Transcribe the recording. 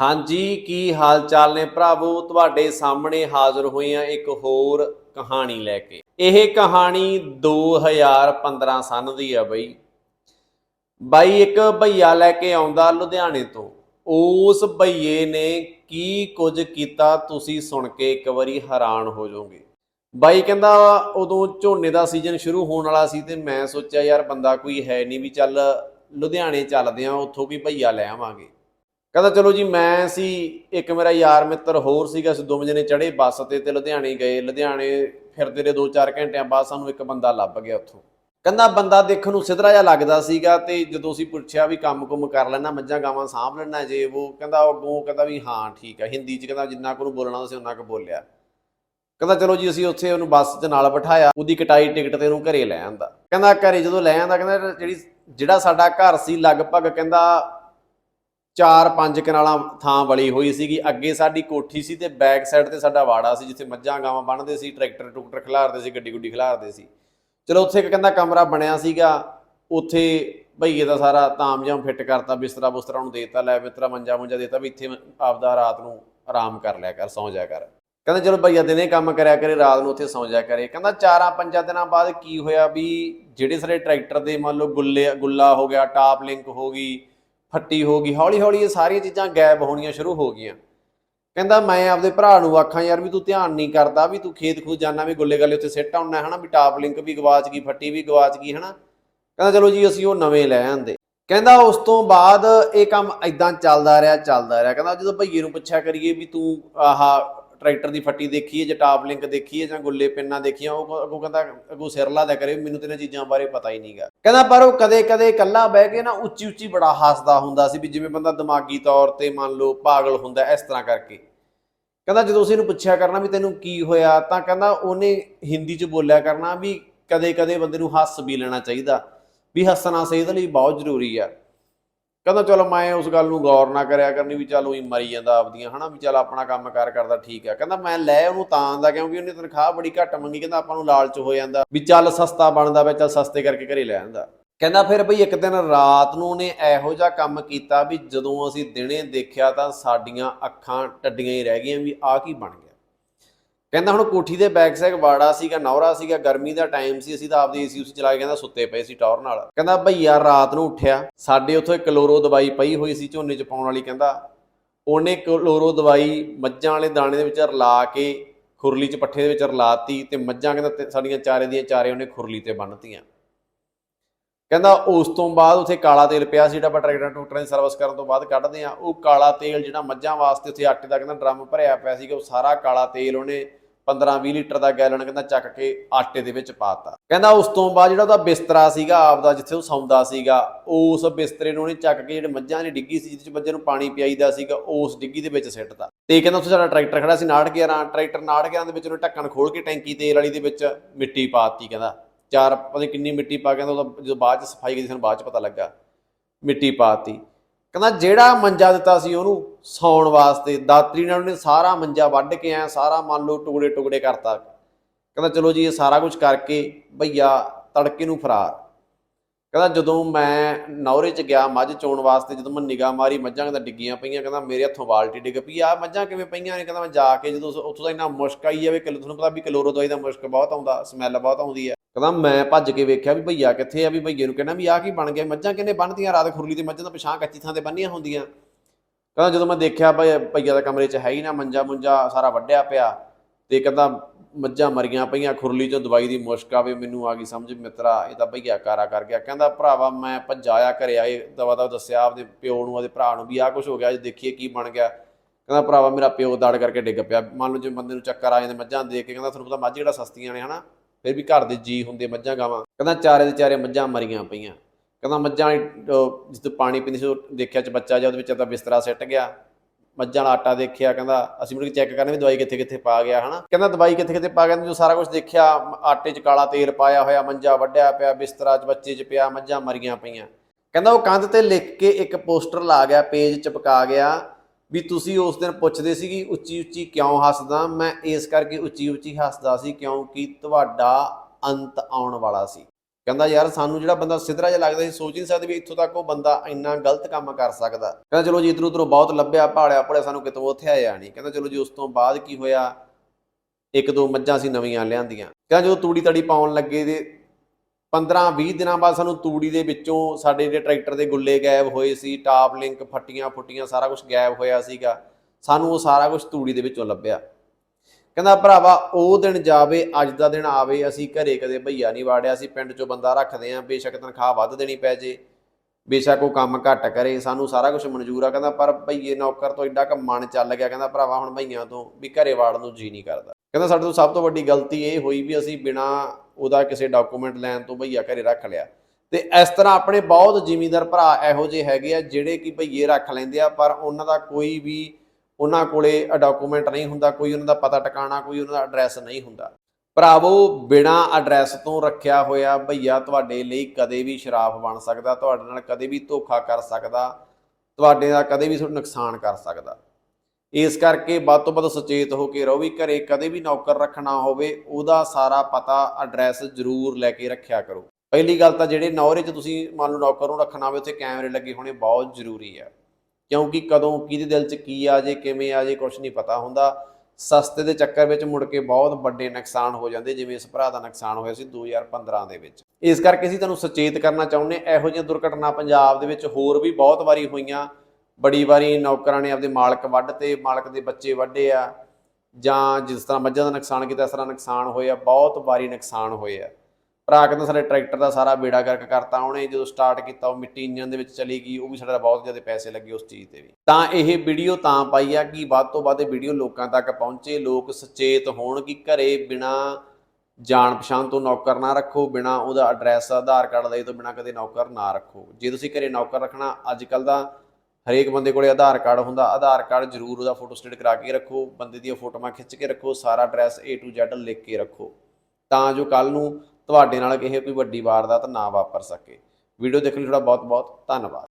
ਹਾਂਜੀ, ਕੀ ਹਾਲ ਚਾਲ ਨੇ ਭਰਾਵੋ? ਤੁਹਾਡੇ ਸਾਹਮਣੇ ਹਾਜ਼ਰ ਹੋਏ ਆ ਇੱਕ ਹੋਰ ਕਹਾਣੀ ਲੈ ਕੇ। ਇਹ ਕਹਾਣੀ 2015 ਸਨ ਦੀ ਆ ਬਈ। ਬਾਈ, ਇੱਕ ਭਈਆ ਲੈ ਕੇ ਆਉਂਦਾ ਲੁਧਿਆਣੇ ਤੋਂ। ਉਸ ਭਈਏ ਨੇ ਕੀ ਕੁਝ ਕੀਤਾ, ਤੁਸੀਂ ਸੁਣ ਕੇ ਇੱਕ ਵਾਰੀ ਹੈਰਾਨ ਹੋ ਜਾਓਗੇ। ਬਾਈ ਕਹਿੰਦਾ, ਉਦੋਂ ਝੋਨੇ ਦਾ ਸੀਜ਼ਨ ਸ਼ੁਰੂ ਹੋਣ ਵਾਲਾ ਸੀ ਤੇ ਮੈਂ ਸੋਚਿਆ, ਯਾਰ ਬੰਦਾ ਕੋਈ ਹੈ ਨਹੀਂ ਵੀ ਚੱਲ ਲੁਧਿਆਣੇ ਚੱਲਦੇ ਆ ਉੱਥੋਂ ਵੀ ਭਈਆ ਲੈ ਆਵਾਂਗੇ। ਕਹਿੰਦਾ, ਚਲੋ ਜੀ, ਮੈਂ ਸੀ, ਇੱਕ ਮੇਰਾ ਯਾਰ ਮਿੱਤਰ ਹੋਰ ਸੀਗਾ, ਅਸੀਂ ਦੋਵੇਂ ਜਣੇ ਚੜੇ ਬੱਸ ਤੇ ਤੇ ਲੁਧਿਆਣੇ ਗਏ। ਲੁਧਿਆਣੇ ਫਿਰਦੇ ਰਹੇ 2-4 ਘੰਟਿਆਂ ਬਾਅਦ ਸਾਨੂੰ ਇੱਕ ਬੰਦਾ ਲੱਭ ਗਿਆ ਉੱਥੋਂ। ਕਹਿੰਦਾ, ਬੰਦਾ ਦੇਖਣ ਨੂੰ ਸਿਧਰਾ ਜਿਹਾ ਲੱਗਦਾ ਸੀਗਾ ਤੇ ਜਦੋਂ ਅਸੀਂ ਪੁੱਛਿਆ ਵੀ ਕੰਮ-ਕੁਮ ਕਰ ਲੈਣਾ, ਮੱਝਾਂ ਗਾਵਾਂ ਸਾਂਭ ਲੈਣਾ ਜੇ, ਉਹ ਕਹਿੰਦਾ, ਉਹ ਅੱਗੋਂ ਕਹਿੰਦਾ ਵੀ, ਹਾਂ, ਠੀਕ ਆ। ਹਿੰਦੀ ਚ ਕਹਿੰਦਾ, ਜਿੰਨਾ ਕੁ ਨੂੰ ਬੋਲਣਾ ਸੀ ਉਹਨਾਂ ਕੁ ਬੋਲਿਆ। ਕਹਿੰਦਾ, ਚਲੋ ਜੀ, ਅਸੀਂ ਉੱਥੇ ਉਹਨੂੰ ਬੱਸ 'ਚ ਨਾਲ ਬਿਠਾਇਆ, ਉਹਦੀ ਕਟਾਈ ਟਿਕਟ ਤੇ ਉਹਨੂੰ ਘਰੇ ਲੈ ਆਂਦਾ। ਕਹਿੰਦਾ, ਘਰੇ ਜਦੋਂ ਲੈ ਆਂਦਾ, ਕਹਿੰਦਾ, ਜਿਹੜੀ, ਜਿਹੜਾ ਸਾਡਾ ਘਰ ਸੀ, ਲਗਭਗ ਕਹਿੰਦਾ 4-5 ਕਨਾਲਾਂ ਥਾਂ ਬਲੀ ਹੋਈ ਸੀਗੀ। ਅੱਗੇ ਸਾਡੀ ਕੋਠੀ ਸੀ ਤੇ ਬੈਕ ਸਾਈਡ ਤੇ ਸਾਡਾ ਵਾੜਾ ਸੀ, ਜਿੱਥੇ ਮੱਝਾਂ ਗਾਵਾਂ ਬੰਨਦੇ ਸੀ, ਟਰੈਕਟਰ ਟੁਕਟਰ ਖਿਲਾਰਦੇ ਸੀ ਗੱਡੀ ਗੁੱਡੀ ਖਿਲਾਰਦੇ ਸੀ। ਚਲੋ ਉੱਥੇ ਇੱਕ ਕਹਿੰਦਾ ਕਮਰਾ ਬਣਿਆ ਸੀਗਾ, ਉੱਥੇ ਭਈਏ ਦਾ ਸਾਰਾ ਤਾਮਜਾਮ ਫਿੱਟ ਕਰਤਾ, ਬਿਸਤਰਾ ਬੁਸਤਰਾ ਨੂੰ ਦੇਤਾ, ਲੈ ਬਿਸਤਰਾ ਮੰਜਾ ਮੁੰਜਾ ਦੇਤਾ ਵੀ ਇੱਥੇ ਆਪਦਾ ਰਾਤ ਨੂੰ ਆਰਾਮ ਕਰ ਲਿਆ ਕਰ, ਸੌਂ ਜਾ ਕਰ। ਕਹਿੰਦਾ ਚਲੋ ਭਈਆ ਦਿਨੇ ਕੰਮ ਕਰਿਆ ਕਰੇ, ਰਾਤ ਨੂੰ ਉੱਥੇ ਸੌਂ ਜਾ ਕਰੇ। ਕਹਿੰਦਾ ਚਾਰਾਂ ਪੰਜਾਂ ਦਿਨਾਂ ਬਾਅਦ ਕੀ ਹੋਇਆ ਵੀ ਜਿਹੜੇ ਸਾਰੇ ਟਰੈਕਟਰ ਦੇ ਮੰਨ ਲਓ ਗੁੱਲੇ, ਗੁੱਲਾ ਹੋ ਗਿਆ, ਟਾਪ ਲਿੰਕ ਹੋ ਗਈ ਫੱਟੀ ਹੋ ਗਈ ਹੌਲੀ ਹੌਲੀ ਇਹ ਸਾਰੀਆਂ ਚੀਜ਼ਾਂ ਗਾਇਬ ਹੋਣੀਆਂ ਸ਼ੁਰੂ ਹੋ ਗਈਆਂ। ਕਹਿੰਦਾ, ਮੈਂ ਆਪਦੇ ਭਰਾ ਨੂੰ ਆਖਾਂ, ਯਾਰ ਵੀ ਤੂੰ ਧਿਆਨ ਨਹੀਂ ਕਰਦਾ ਵੀ ਤੂੰ ਖੇਤ ਖੂਤ ਜਾਣਾ ਵੀ ਗੁੱਲੇ ਗੱਲੇ ਉੱਤੇ ਸਿੱਟ ਆਉਣਾ ਹਨਾ, ਵੀ ਟਾਪ ਲਿੰਕ ਵੀ ਗਵਾਚ ਗਈ, ਫੱਟੀ ਵੀ ਗਵਾਚ ਗਈ, ਹਨਾ? ਕਹਿੰਦਾ, ਚਲੋ ਜੀ, ਅਸੀਂ ਉਹ ਨਵੇਂ ਲੈ ਆਂਦੇ। ਕਹਿੰਦਾ, ਉਸ ਤੋਂ ਬਾਅਦ ਇਹ ਕੰਮ ਇਦਾਂ ਚੱਲਦਾ ਰਿਹਾ ਚੱਲਦਾ ਰਿਹਾ। ਕਹਿੰਦਾ, ਜਦੋਂ ਭਈਏ ਨੂੰ ਪੁੱਛਿਆ ਕਰੀਏ ਵੀ ਤੂੰ ਆਹ ਟਰੈਕਟਰ ਦੀ ਫੱਟੀ ਦੇਖੀਏ ਜਾਂ ਟਾਪ ਲਿੰਕ ਦੇਖੀਏ ਜਾਂ ਗੁੱਲੇ ਪਿੰਨਾਂ ਦੇਖੀਆਂ ਉਹ ਅੱਗੋਂ ਕਹਿੰਦਾ, ਅੱਗੋਂ ਸਿਰ ਲਾਦਾ ਕਰੇ, ਮੈਨੂੰ ਤੇ ਇਹਨਾਂ ਚੀਜ਼ਾਂ ਬਾਰੇ ਪਤਾ ਹੀ ਨਹੀਂਗਾ। ਕਹਿੰਦਾ, ਪਰ ਉਹ ਕਦੇ ਕਦੇ ਇਕੱਲਾ ਬਹਿ ਕੇ ਨਾ ਉੱਚੀ ਉੱਚੀ ਬੜਾ ਹੱਸਦਾ ਹੁੰਦਾ ਸੀ ਵੀ ਜਿਵੇਂ ਬੰਦਾ ਦਿਮਾਗੀ ਤੌਰ ਤੇ ਮੰਨ ਲਓ ਪਾਗਲ ਹੁੰਦਾ ਇਸ ਤਰ੍ਹਾਂ ਕਰਕੇ। ਕਹਿੰਦਾ, ਜਦੋਂ ਅਸੀਂ ਇਹਨੂੰ ਪੁੱਛਿਆ ਕਰਨਾ ਵੀ ਤੈਨੂੰ ਕੀ ਹੋਇਆ, ਤਾਂ ਕਹਿੰਦਾ, ਉਹਨੇ ਹਿੰਦੀ 'ਚ ਬੋਲਿਆ ਕਰਨਾ ਵੀ ਕਦੇ ਕਦੇ ਬੰਦੇ ਨੂੰ ਹੱਸ ਵੀ ਲੈਣਾ ਚਾਹੀਦਾ। ਵੀ ਹੱਸਣਾ ਸਿਹਤ ਲਈ ਬਹੁਤ ਜ਼ਰੂਰੀ ਆ। ਕਹਿੰਦਾ ਚਲੋ ਮੈਂ ਉਸ ਗੱਲ ਨੂੰ ਗੌਰ ਨਾ ਕਰਿਆ ਕਰਨੀ ਵੀ ਚੱਲ ਉਹੀ ਮਰੀ ਜਾਂਦਾ ਆਪਦੀਆਂ, ਹਨਾ ਵੀ ਚੱਲ ਆਪਣਾ ਕੰਮ ਕਾਰ ਕਰਦਾ ਠੀਕ ਆ। ਕਹਿੰਦਾ ਮੈਂ ਲੈ ਉਹਨੂੰ ਤਾਂ ਆਂਦਾ ਕਿਉਂਕਿ ਉਹਨੇ ਤਨਖਾਹ ਬੜੀ ਘੱਟ ਮੰਗੀ, ਕਹਿੰਦਾ ਆਪਾਂ ਨੂੰ ਲਾਲਚ ਹੋ ਜਾਂਦਾ ਵੀ ਚੱਲ ਸਸਤਾ ਬਣਦਾ ਵੇ ਚੱਲ ਸਸਤੇ ਕਰਕੇ ਘਰੇ ਲੈ ਆਂਦਾ। ਕਹਿੰਦਾ ਫਿਰ ਬਈ ਇੱਕ ਦਿਨ ਰਾਤ ਨੂੰ ਉਹਨੇ ਇਹੋ ਜਿਹਾ ਕੰਮ ਕੀਤਾ ਵੀ ਜਦੋਂ ਅਸੀਂ ਦਿਨੇ ਦੇਖਿਆ ਤਾਂ ਸਾਡੀਆਂ ਅੱਖਾਂ ਟੱਡੀਆਂ ਹੀ ਰਹਿ ਗਈਆਂ ਵੀ ਆਹ ਕੀ ਬਣ ਗਿਆ। ਕਹਿੰਦਾ ਹੁਣ ਕੋਠੀ ਦੇ ਬੈਕ ਸਾਈਡ ਵਾੜਾ ਸੀਗਾ, ਨੌਰਾ ਸੀਗਾ, ਗਰਮੀ ਦਾ ਟਾਈਮ ਸੀ, ਅਸੀਂ ਤਾਂ ਆਪਦੀ ਏਸੀ ਉਸ ਚਲਾ ਕੇ ਕਹਿੰਦਾ ਸੁੱਤੇ ਪਏ ਸੀ ਟੌਰ ਨਾਲ। ਕਹਿੰਦਾ ਭਈਆ ਰਾਤ ਨੂੰ ਉੱਠਿਆ, ਸਾਡੇ ਉੱਥੇ ਕਲੋਰੋ ਦਵਾਈ ਪਈ ਹੋਈ ਸੀ ਝੋਨੇ 'ਚ ਪਾਉਣ ਵਾਲੀ ਕਹਿੰਦਾ। ਉਹਨੇ ਕਲੋਰੋ ਦਵਾਈ ਮੱਝਾਂ ਵਾਲੇ ਦਾਣੇ ਦੇ ਵਿੱਚ ਰਲਾ ਕੇ ਖੁਰਲੀ 'ਚ ਪੱਠੇ ਦੇ ਵਿੱਚ ਰਲਾਤੀ ਤੇ ਮੱਝਾਂ ਕਹਿੰਦਾ ਸਾਡੀਆਂ ਚਾਰੇ ਦੀਆਂ ਚਾਰੇ ਉਹਨੇ ਖੁਰਲੀ ਤੇ ਬੰਨਤੀਆਂ। ਕਹਿੰਦਾ ਉਸ ਤੋਂ ਬਾਅਦ ਉੱਥੇ ਕਾਲਾ ਤੇਲ ਪਿਆ ਸੀ, ਜਿਹੜਾ ਆਪਾਂ ਟਰੈਕਟਰ ਟੂਟਰਾਂ ਦੀ ਸਰਵਿਸ ਕਰਨ ਤੋਂ ਬਾਅਦ ਕੱਢਦੇ ਆ ਉਹ ਕਾਲਾ ਤੇਲ ਜਿਹੜਾ ਮੱਝਾਂ ਵਾਸਤੇ ਉੱਥੇ ਆਟੇ ਦਾ ਕਹਿੰਦਾ ਡਰਮ ਭਰਿਆ ਪਿਆ ਸੀਗਾ, ਉਹ ਸਾਰਾ ਕਾਲਾ ਤੇਲ ਉਹਨੇ 15-20 ਲੀਟਰ ਦਾ ਗੈਲਨ ਕਹਿੰਦਾ ਚੱਕ ਕੇ ਆਟੇ ਦੇ ਵਿੱਚ ਪਾਤਾ। ਕਹਿੰਦਾ ਉਸ ਤੋਂ ਬਾਅਦ ਜਿਹੜਾ ਉਹਦਾ ਬਿਸਤਰਾ ਸੀਗਾ, ਆਪਦਾ ਜਿੱਥੇ ਉਹ ਸੌਂਦਾ ਸੀਗਾ, ਉਸ ਬਿਸਤਰੇ ਨੂੰ ਉਹਨੇ ਚੱਕ ਕੇ ਜਿਹੜੇ ਮੱਝਾਂ ਦੀ ਡਿੱਗੀ ਸੀ, ਜਿਹਦੇ ਚ ਮੱਝਾਂ ਨੂੰ ਪਾਣੀ ਪਿਆਈਦਾ ਸੀਗਾ, ਉਸ ਡਿੱਗੀ ਦੇ ਵਿੱਚ ਸਿੱਟਦਾ ਤੇ ਕਹਿੰਦਾ ਉੱਥੇ ਸਾਡਾ ਟਰੈਕਟਰ ਖੜਾ ਸੀ 911 ਟਰੈਕਟਰ 911 ਦੇ ਵਿੱਚ ਉਹਨੇ ਢੱਕਣ ਖੋਲ ਕੇ ਟੈਂਕੀ ਤੇਲ ਵਾਲੀ ਦੇ ਵਿੱਚ ਮਿੱਟੀ ਪਾਤੀ ਕਹਿੰਦਾ। ਚਾਰ, ਪਤਾ ਕਿੰਨੀ ਮਿੱਟੀ ਪਾ ਕੇ ਉਹਦਾ ਜਦੋਂ ਬਾਅਦ ਚ ਸਫ਼ਾਈ ਕੀਤੀ ਸਾਨੂੰ ਬਾਅਦ ਚ ਪਤਾ ਲੱਗਾ। ਮਿੱਟੀ ਪਾਤੀ। ਕਹਿੰਦਾ ਜਿਹੜਾ ਮੰਜਾ ਦਿੱਤਾ ਸੀ ਉਹਨੂੰ ਸੌਣ ਵਾਸਤੇ, ਦਾਤਰੀ ਨਾਲ ਉਹਨੇ ਸਾਰਾ ਮੰਜਾ ਵੱਢ ਕੇ ਆਇਆ ਸਾਰਾ ਮੰਨ ਲਓ ਟੁਕੜੇ ਟੁਕੜੇ ਕਰਤਾ। ਕਹਿੰਦਾ ਚਲੋ ਜੀ ਇਹ ਸਾਰਾ ਕੁਝ ਕਰਕੇ ਭਈਆ ਤੜਕੇ ਨੂੰ ਫਰਾਰ। ਕਹਿੰਦਾ ਜਦੋਂ ਮੈਂ ਨੌਰੇ 'ਚ ਗਿਆ ਮੱਝ ਚੋਣ ਵਾਸਤੇ, ਜਦੋਂ ਮੈਂ ਨਿਗਾਹ ਮਾਰੀ ਮੱਝਾਂ ਕਹਿੰਦਾ ਡਿੱਗੀਆਂ ਪਈਆਂ, ਕਹਿੰਦਾ ਮੇਰੇ ਹੱਥੋਂ ਬਾਲਟੀ ਡਿੱਗ ਪਈ ਆ ਮੱਝਾਂ ਕਿਵੇਂ ਪਈਆਂ ਨੇ? ਕਹਿੰਦਾ ਮੈਂ ਜਾ ਕੇ ਜਦੋਂ ਉੱਥੋਂ ਦਾ ਇੰਨਾ ਮੁਸ਼ਕ ਆਈ ਜਾਵੇ ਕਿ ਤੁਹਾਨੂੰ ਪਤਾ ਵੀ ਕਲੋਰੋ ਦਵਾਈ ਦਾ ਮੁਸ਼ਕ ਬਹੁਤ ਆਉਂਦਾ, ਸਮੈਲ ਬਹੁਤ ਆਉਂਦੀ ਹੈ। ਕਹਿੰਦਾ ਮੈਂ ਭੱਜ ਕੇ ਵੇਖਿਆ ਵੀ ਭਈਆ ਕਿੱਥੇ ਆ, ਵੀ ਭਈਏ ਨੂੰ ਕਹਿੰਦਾ ਵੀ ਆਹ ਕੀ ਬਣ ਗਿਆ, ਮੱਝਾਂ ਕਿੰਨੇ ਬੰਨਦੀਆਂ ਰਾਤ ਖੁਰਲੀ ਤੇ ਮੱਝਾਂ ਤਾਂ ਪਿਛਾਂ ਕੱਚੀ ਥਾਂ ਤੇ ਬੰਨੀਆਂ ਹੁੰਦੀਆਂ। ਕਹਿੰਦਾ ਜਦੋਂ ਮੈਂ ਦੇਖਿਆ ਭਈ, ਭਈਆ ਦਾ ਕਮਰੇ 'ਚ ਹੈ ਹੀ ਨਾ, ਮੰਜਾ ਮੁੰਜਾ ਸਾਰਾ ਵੱਢਿਆ ਪਿਆ ਤੇ ਕਹਿੰਦਾ ਮੱਝਾਂ ਮਰੀਆਂ ਪਈਆਂ, ਖੁਰਲੀ 'ਚੋਂ ਦਵਾਈ ਦੀ ਮੁਸ਼ਕ ਆਵੇ, ਮੈਨੂੰ ਆ ਗਈ ਸਮਝ ਮਿੱਤਰਾ, ਇਹ ਤਾਂ ਭਈਆ ਕਾਰਾ ਕਰ ਗਿਆ। ਕਹਿੰਦਾ ਭਰਾਵਾ ਮੈਂ ਭੱਜਾਇਆ ਘਰੇ ਆਏ, ਦਵਾ ਦਵਾ ਦੱਸਿਆ ਆਪਦੇ ਪਿਓ ਨੂੰ, ਆਪਦੇ ਭਰਾ ਨੂੰ ਵੀ ਆਹ ਕੁਝ ਹੋ ਗਿਆ, ਅੱਜ ਦੇਖੀਏ ਕੀ ਬਣ ਗਿਆ। ਕਹਿੰਦਾ ਭਰਾਵਾ ਮੇਰਾ ਪਿਓ ਦੜ ਕਰਕੇ ਡਿੱਗ ਪਿਆ। ਮੰਨ ਲਓ ਜੇ ਬੰਦੇ ਨੂੰ ਚੱਕਰ ਆ ਜਾਂਦੇ ਮੱਝਾਂ ਦੇਖ ਕੇ, ਕਹਿੰਦਾ ਤੁਹਾਨੂੰ ਪਤਾ ਮੱਝ ਜਿਹੜਾ ਸਸਤੀਆਂ ਨੇ, ਹਨਾ? ਫਿਰ ਵੀ ਘਰ ਦੇ ਜੀ ਹੁੰਦੇ ਮੱਝਾਂ ਗਾਵਾਂ। ਕਹਿੰਦਾ ਚਾਰੇ ਦੇ ਚਾਰੇ ਮੱਝਾਂ ਮਰੀਆਂ ਪਈਆਂ। ਕਹਿੰਦਾ ਮੱਝਾਂ ਜਿੱਦ ਪਾਣੀ ਪੀਂਦੀ ਸੀ ਦੇਖਿਆ ਚ ਬੱਚਾ ਜਿਹਾ, ਉਹਦੇ ਵਿੱਚ ਤਾਂ ਬਿਸਤਰਾ ਸਿੱਟ ਗਿਆ। ਮੱਝਾਂ ਵਾਲਾ ਆਟਾ ਦੇਖਿਆ, ਕਹਿੰਦਾ ਅਸੀਂ ਮੁੜ ਕੇ ਚੈੱਕ ਕਰਨੇ ਵੀ ਦਵਾਈ ਕਿੱਥੇ ਕਿੱਥੇ ਪਾ ਗਿਆ, ਹਨਾ। ਕਹਿੰਦਾ ਦਵਾਈ ਕਿੱਥੇ ਕਿੱਥੇ ਪਾ ਗਿਆ ਜੋ ਸਾਰਾ ਕੁਝ ਦੇਖਿਆ, ਆਟੇ 'ਚ ਕਾਲਾ ਤੇਲ ਪਾਇਆ ਹੋਇਆ ਮੰਜਾ ਵੱਢਿਆ ਪਿਆ, ਬਿਸਤਰਾ 'ਚ, ਬੱਚੇ 'ਚ ਪਿਆ, ਮੱਝਾਂ ਮਰੀਆਂ ਪਈਆਂ। ਕਹਿੰਦਾ ਉਹ ਕੰਧ ਤੇ ਲਿਖ ਕੇ ਇੱਕ ਪੋਸਟਰ ਲਾ ਗਿਆ, ਪੇਜ ਚਪਕਾ ਗਿਆ। ਵੀ ਤੁਸੀਂ ਉਸ ਦਿਨ ਪੁੱਛਦੇ ਸੀ ਕਿ ਉੱਚੀ ਉੱਚੀ ਕਿਉਂ ਹੱਸਦਾ? ਮੈਂ ਇਸ ਕਰਕੇ ਉੱਚੀ ਉੱਚੀ ਹੱਸਦਾ ਸੀ ਕਿਉਂਕਿ ਤੁਹਾਡਾ ਅੰਤ ਆਉਣ ਵਾਲਾ ਸੀ। ਕਹਿੰਦਾ, ਯਾਰ, ਸਾਨੂੰ ਜਿਹੜਾ ਬੰਦਾ ਸਿੱਧਰਾ ਜਿਹਾ ਲੱਗਦਾ ਸੀ, ਸੋਚ ਨਹੀਂ ਸਕਦੇ ਵੀ ਇੱਥੋਂ ਤੱਕ ਉਹ ਬੰਦਾ ਇੰਨਾ ਗਲਤ ਕੰਮ ਕਰ ਸਕਦਾ। ਕਹਿੰਦਾ, ਚਲੋ ਜੀ, ਇਧਰ ਉਧਰੋਂ ਬਹੁਤ ਲੱਭਿਆ ਭਾਲਿਆ ਭੜਿਆ ਸਾਨੂੰ ਕਿਤੋਂ ਉੱਥੇ ਆਇਆ ਨਹੀਂ। ਕਹਿੰਦਾ, ਚਲੋ ਜੀ, ਉਸ ਤੋਂ ਬਾਅਦ ਕੀ ਹੋਇਆ? ਇੱਕ ਦੋ ਮੱਝਾਂ ਸੀ ਨਵੀਆਂ ਲਿਆਂਦੀਆਂ। ਕਹਿੰਦਾ, ਜਦੋਂ ਤੂੜੀ ਤੜੀ ਪਾਉਣ ਲੱਗੇ ਦੇ 15-20 ਦਿਨਾਂ ਬਾਅਦ ਸਾਨੂੰ ਤੂੜੀ ਦੇ ਵਿੱਚੋਂ ਸਾਡੇ ਜਿਹੜੇ ਟਰੈਕਟਰ ਦੇ ਗੁੱਲੇ ਗਾਇਬ ਹੋਏ ਸੀ, ਟਾਪ ਲਿੰਕ, ਫੱਟੀਆਂ ਫੁੱਟੀਆਂ, ਸਾਰਾ ਕੁਝ ਗਾਇਬ ਹੋਇਆ ਸੀਗਾ। ਸਾਨੂੰ ਉਹ ਸਾਰਾ ਕੁਝ ਤੂੜੀ ਦੇ ਵਿੱਚੋਂ ਲੱਭਿਆ। ਕਹਿੰਦਾ, ਭਰਾਵਾ, ਉਹ ਦਿਨ ਜਾਵੇ, ਅੱਜ ਦਾ ਦਿਨ ਆਵੇ, ਅਸੀਂ ਘਰੇ ਕਦੇ ਭਈਆ ਨਹੀਂ ਵਾੜਿਆ ਅਸੀਂ ਪਿੰਡ ਚੋਂ ਬੰਦਾ ਰੱਖਦੇ ਆਂ, ਬੇਸ਼ੱਕ ਤਨਖਾਹ ਵੱਧ ਦੇਣੀ ਪੈ ਜੇ। ਬੇਸ਼ੱਕ ਉਹ ਕੰਮ ਘੱਟ ਕਰੇ, ਸਾਨੂੰ ਸਾਰਾ ਕੁਝ ਮਨਜ਼ੂਰ ਆ। ਕਹਿੰਦਾ, ਪਰ ਭਈਏ, ਨੌਕਰ ਤੋਂ ਐਡਾ ਕ ਮਨ ਚੱਲ ਗਿਆ। ਕਹਿੰਦਾ, ਭਰਾਵਾ, ਹੁਣ ਭਈਆਂ ਤੋਂ ਵੀ ਘਰੇ ਵਾੜਨ ਨੂੰ ਜੀ ਨਹੀਂ ਕਰਦਾ। ਕਹਿੰਦਾ, ਸਾਡੇ ਤੋਂ ਸਭ ਤੋਂ ਵੱਡੀ ਗਲਤੀ ਇਹ ਹੋਈ ਵੀ ਅਸੀਂ ਬਿਨਾ ਉਹਦਾ ਕਿਸੇ ਡਾਕੂਮੈਂਟ ਲੈਣ ਤੋਂ ਭਈਆ ਘਰੇ ਰੱਖ ਲਿਆ। ਤੇ ਇਸ ਤਰ੍ਹਾਂ ਆਪਣੇ ਬਹੁਤ ਜ਼ਿਮੀਂਦਾਰ ਭਰਾ ਇਹੋ ਜਿਹੇ ਹੈਗੇ ਆ ਜਿਹੜੇ ਕਿ ਭਈਏ ਰੱਖ ਲੈਂਦੇ ਆ, ਪਰ ਉਹਨਾਂ ਦਾ ਕੋਈ ਵੀ ਉਹਨਾਂ ਕੋਲੇ ਡਾਕੂਮੈਂਟ ਨਹੀਂ ਹੁੰਦਾ, ਕੋਈ ਉਹਨਾਂ ਦਾ ਪਤਾ ਟਿਕਾਣਾ, ਕੋਈ ਉਹਨਾਂ ਦਾ ਐਡਰੈਸ ਨਹੀਂ ਹੁੰਦਾ। ਭਰਾਵੋ, ਬਿਨਾ ਐਡਰੈਸ ਤੋਂ ਰੱਖਿਆ ਹੋਇਆ ਭਈਆ ਤੁਹਾਡੇ ਲਈ ਕਦੇ ਵੀ ਸ਼ਰਾਫ ਬਣ ਸਕਦਾ, ਤੁਹਾਡੇ ਨਾਲ ਕਦੇ ਵੀ ਧੋਖਾ ਕਰ ਸਕਦਾ, ਤੁਹਾਡੇ ਦਾ ਕਦੇ ਵੀ ਤੁਹਾਨੂੰ ਨੁਕਸਾਨ ਕਰ ਸਕਦਾ। ਇਸ ਕਰਕੇ ਵੱਧ ਤੋਂ ਵੱਧ ਸੁਚੇਤ ਹੋ ਕੇ ਰਹੋ ਵੀ ਘਰੇ ਕਦੇ ਵੀ ਨੌਕਰ ਰੱਖਣਾ ਹੋਵੇ, ਉਹਦਾ ਸਾਰਾ ਪਤਾ ਐਡਰੈਸ ਜ਼ਰੂਰ ਲੈ ਕੇ ਰੱਖਿਆ ਕਰੋ। ਪਹਿਲੀ ਗੱਲ ਤਾਂ ਜਿਹੜੇ ਨੌਰੇ 'ਚ ਤੁਸੀਂ ਮੰਨ ਲਓ ਨੌਕਰ ਨੂੰ ਰੱਖਣਾ ਹੋਵੇ, ਉੱਥੇ ਕੈਮਰੇ ਲੱਗੇ ਹੋਣੇ ਬਹੁਤ ਜ਼ਰੂਰੀ ਹੈ ਕਿਉਂਕਿ ਕਦੋਂ ਕਿਹਦੇ ਦਿਲ 'ਚ ਕੀ ਆ ਜੇ, ਕਿਵੇਂ ਆ ਜੇ ਕੁਝ ਨਹੀਂ ਪਤਾ ਹੁੰਦਾ। ਸਸਤੇ ਦੇ ਚੱਕਰ ਵਿੱਚ ਮੁੜ ਕੇ ਬਹੁਤ ਵੱਡੇ ਨੁਕਸਾਨ ਹੋ ਜਾਂਦੇ, ਜਿਵੇਂ ਇਸ ਭਰਾ ਦਾ ਨੁਕਸਾਨ ਹੋਇਆ ਸੀ 2015 ਦੇ ਵਿੱਚ। ਇਸ ਕਰਕੇ ਅਸੀਂ ਤੁਹਾਨੂੰ ਸੁਚੇਤ ਕਰਨਾ ਚਾਹੁੰਦੇ ਇਹੋ ਜਿਹੀਆਂ ਦੁਰਘਟਨਾ ਪੰਜਾਬ ਦੇ ਵਿੱਚ ਹੋਰ ਵੀ ਬਹੁਤ ਵਾਰੀ ਹੋਈਆਂ। ਬੜੀ ਵਾਰੀ ਨੌਕਰਾਂ ਨੇ ਆਪਦੇ ਮਾਲਕ ਵੱਢ ਤੇ ਮਾਲਕ ਦੇ ਬੱਚੇ ਵੱਢੇ ਆ, ਜਾਂ ਜਿਸ ਤਰ੍ਹਾਂ ਮੱਝਾਂ ਦਾ ਨੁਕਸਾਨ ਕੀਤਾ, ਇਸ ਤਰ੍ਹਾਂ ਨੁਕਸਾਨ ਹੋਏ ਆ, ਬਹੁਤ ਵਾਰੀ ਨੁਕਸਾਨ ਹੋਏ ਆ। ਭਰਾ ਕਹਿੰਦਾ ਸਾਡੇ ਟਰੈਕਟਰ ਦਾ ਸਾਰਾ ਬੇੜਾ ਗਰਕ ਕਰਤਾ ਉਹਨੇ, ਜਦੋਂ ਸਟਾਰਟ ਕੀਤਾ ਉਹ ਮਿੱਟੀ ਇੰਜਨ ਦੇ ਵਿੱਚ ਚਲੀ ਗਈ, ਉਹ ਵੀ ਸਾਡਾ ਬਹੁਤ ਜ਼ਿਆਦਾ ਪੈਸੇ ਲੱਗੇ ਉਸ ਚੀਜ਼ ਤੇ ਵੀ। ਤਾਂ ਇਹ ਵੀਡੀਓ ਤਾਂ ਪਾਈ ਆ ਕਿ ਵੱਧ ਤੋਂ ਵੱਧ ਇਹ ਵੀਡੀਓ ਲੋਕਾਂ ਤੱਕ ਪਹੁੰਚੇ, ਲੋਕ ਸੁਚੇਤ ਹੋਣ ਕਿ ਘਰੇ ਬਿਨਾ ਜਾਣ ਪਛਾਣ ਤੋਂ ਨੌਕਰ ਨਾ ਰੱਖੋ, ਬਿਨਾ ਉਹਦਾ ਐਡਰੈਸ ਆਧਾਰ ਕਾਰਡ ਦੇ ਤੋਂ ਬਿਨਾ ਕਦੇ ਨੌਕਰ ਨਾ ਰੱਖੋ। ਜੇ ਤੁਸੀਂ ਘਰੇ ਨੌਕਰ ਰੱਖਣਾ, ਅੱਜ ਕੱਲ ਦਾ ਹਰੇਕ ਬੰਦੇ ਕੋਲੇ ਆਧਾਰ ਕਾਰਡ ਹੁੰਦਾ, ਆਧਾਰ ਕਾਰਡ ਜ਼ਰੂਰ ਉਹਦਾ ਫੋਟੋ ਸਟੇਟ ਕਰਾ ਕੇ ਰੱਖੋ, ਬੰਦੇ ਦੀਆਂ ਫੋਟੋਆਂ ਖਿੱਚ ਕੇ ਰੱਖੋ, ਸਾਰਾ ਐਡਰੈਸ A to Z ਲਿਖ ਕੇ ਰੱਖੋ। ਤਾਂ ਜੋ ਕੱਲ ਨੂੰ ਤੁਹਾਡੇ ਨਾਲ ਕਿਸੇ ਕੋਈ ਵੱਡੀ ਵਾਰਦਾਤ ਨਾ ਵਾਪਰ ਸਕੇ। ਵੀਡੀਓ ਦੇਖਣ ਲਈ ਤੁਹਾਡਾ ਬਹੁਤ ਬਹੁਤ ਧੰਨਵਾਦ।